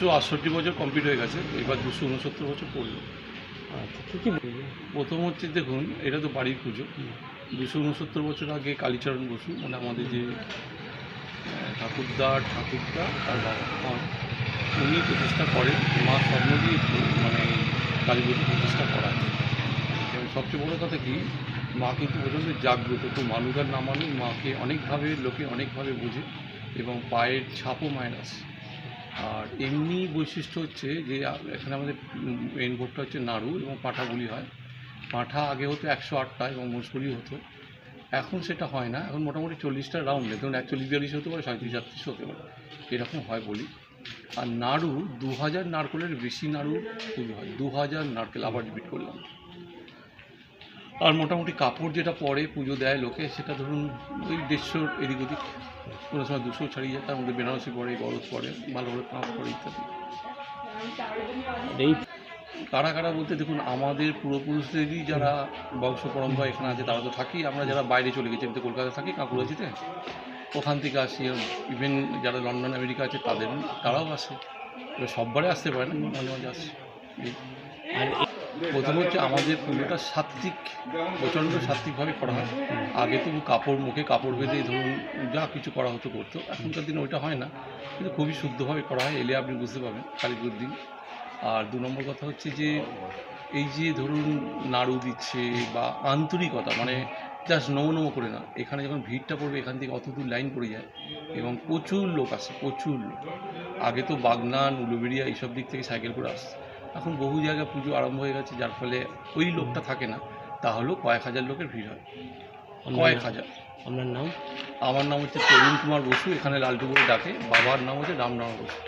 একশো আটষট্টি বছর কমপ্লিট হয়ে গেছে এবার দুশো উনসত্তর বছর পড়ল। আচ্ছা কী কী বলব? প্রথম হচ্ছে দেখুন এটা তো বাড়ির পুজো। দুশো উনসত্তর বছর আগে কালীচরণ বসু মানে আমাদের যে আহ, ঠাকুরদার ঠাকুরদা আর বাবা উনি প্রতিষ্ঠা করেন। মা স্বপ্ন দিয়ে মানে কালী পুজো প্রতিষ্ঠা করায় এবং সবচেয়ে বড় কথা কি মা কিন্তু প্রচণ্ড জাগ্রত তো মানুষ আর না মানুষ মাকে অনেকভাবে লোকে অনেকভাবে বোঝে এবং পায়ের ছাপও মায়ের আছে আর এমনি বৈশিষ্ট্য হচ্ছে যে, এখানে আমাদের মেন ভোটটা হচ্ছে নাড়ু এবং পাঁঠা বলি হয়। পাঁঠা আগে হতো একশো আটটা এবং মোষবলি হতো। এখন সেটা হয় না। এখন মোটামুটি চল্লিশটা রাউন্ডে ধরুন একচল্লিশ, বিয়াল্লিশ হতে পারে সাঁত্রিশ আটত্রিশ হতে পারে। এরকম হয় বলি। আর নাড়ু দু হাজার নারকেলের বেশি নাড়ু পুজো হয়। দু হাজার নারকেল, আবার রিপিট করলাম। আর মোটামুটি কাপড় যেটা পরে পুজো দেয় লোকে সেটা ধরুন ওই দেড়শোর এদিক ওদিক। কোনো সময় দুশো ছাড়িয়ে যায় তার মধ্যে বেনারসি পড়ে গরজ পড়ে ভালো করে পাঁচ পড়ে ইত্যাদি। এই কারা কারা বলতে দেখুন আমাদের পূর্বপুরুষদেরই যারা বংশ পরম্পরা এখানে আছে তারা তো থাকি। আমরা যারা বাইরে চলে গেছি আমি তো কলকাতায় থাকি কাকুরাজিতে ওখান থেকে আসি ইভেন যারা লন্ডন আমেরিকা আছে তাদের তারাও আসে। এবার সববারে আসতে পারে না মাঝে মাঝে আসে। আর প্রথম হচ্ছে আমাদের পুজোটা সাত্বিক প্রচণ্ড সাত্বিকভাবে করা হয়। আগে তো কাপড় মুখে কাপড় বেঁধে ধরুন যা কিছু করা হতো করতো, এখনকার দিনে ওইটা হয় না। কিন্তু খুবই শুদ্ধভাবে করা হয়, এলে আপনি বুঝতে পারবেন কালীপুর দিন। আর দু নম্বর কথা হচ্ছে যে, এই যে ধরুন নাড়ু দিচ্ছে বা আন্তরিকতা মানে জাস্ট নমো নমো করে না, এখানে যখন ভিড়টা পড়বে, এখান থেকে অত দূর লাইন পড়ে যায় এবং প্রচুর লোক আসে, প্রচুর লোক। আগে তো বাগনান, উলুবেড়িয়া এইসব দিক থেকে সাইকেল করে আসছে এখন বহু জায়গায় পুজো আরম্ভ হয়ে গেছে যার ফলে ওই লোকটা থাকে না তাহলেও কয়েক হাজার লোকের ভিড় হয়। কয়েক হাজার। আপনার নাম? আমার নাম হচ্ছে প্রবীণ কুমার বসু এখানে লালটু বলে ডাকে। বাবার নাম হচ্ছে রামনারায়ণ বসু।